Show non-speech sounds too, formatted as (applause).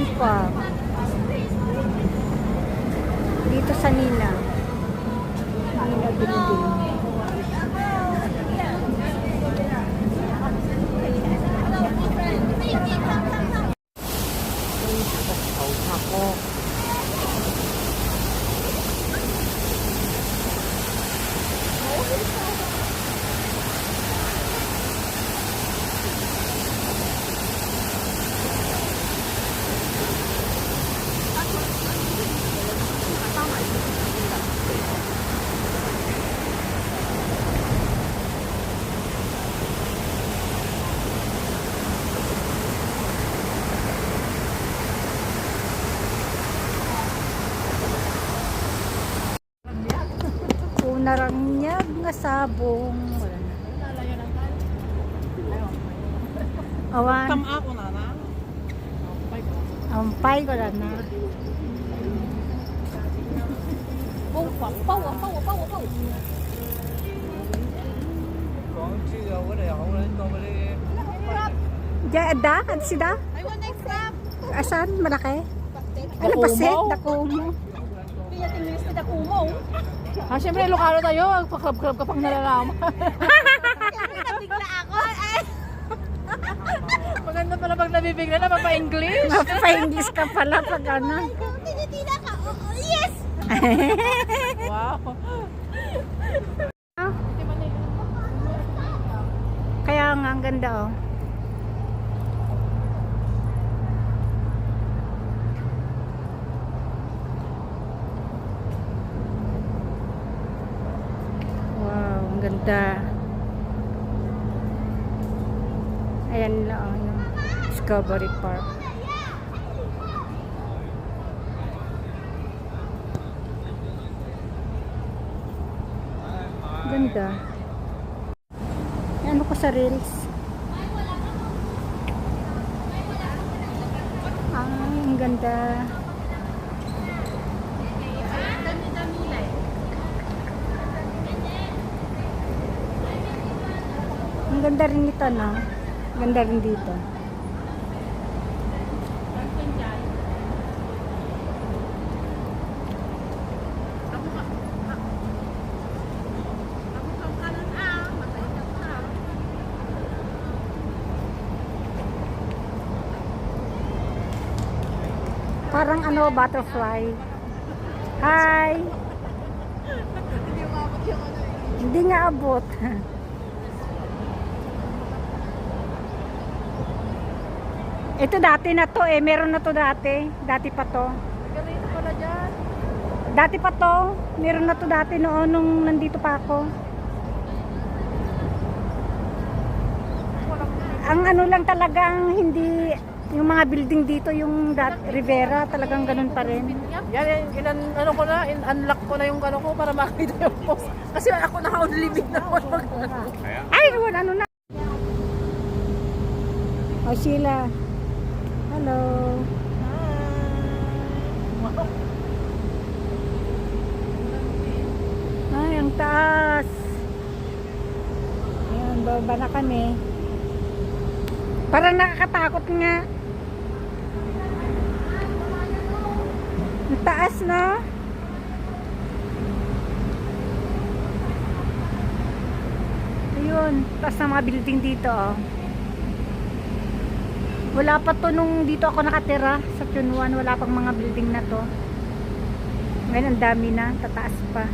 Sand Park. Dito sa Nina. Nina Building. Ay, tapos ako Unarangnyag nga sabong. Wala na. Awan. Tam ako na na. Ampay ko na na. Pau, pau, pau, pau, pau, pau. 讲猪肉嗰度又好撚多嗰啲 Diyan, da? Ano si da? I want next wrap. Asan? Malaki? Ano Dakumo. ba set? Dakumo. Kaya tingin sa dakumo. Ah, syempre, Ilocano tayo. Pagkrab-krab ka pang nalalaman. Nabigla ako. (laughs) Maganda pala pag nabibigla na mapa-English. Mapa-English ka pala pag ano. Tinitila ka. Yes! wow. Kaya nga, ang ganda oh. Ganda. Ayan lang yung Discovery Park. Ganda. Ano ko sa reels? Ah, ang ganda. Ang ganda rin ito, no? Ganda rin dito. Parang ano, butterfly. Hi! Hindi nga abot. (laughs) Ito dati na to eh. Meron na to dati. Dati pa to. Ganito pala dyan. Dati pa to. Meron na to dati noon nung nandito pa ako. Ang ano lang talagang hindi yung mga building dito yung dat, Rivera talagang ganun pa rin. Yan, ilan, ano ko na, in, unlock ko na yung ano ko para makita yung post. Kasi ako naka-unlimit na ako Ay, ano na. Oh, Sheila. Hello. Ay, ang taas. Ayan, baba na kami. Parang nakakatakot nga. Ang taas na. Ayun, taas ng mga building dito oh. Wala pa to nung dito ako nakatira sa Chunwan, wala pang mga building na to. Ngayon ang dami na, tataas pa.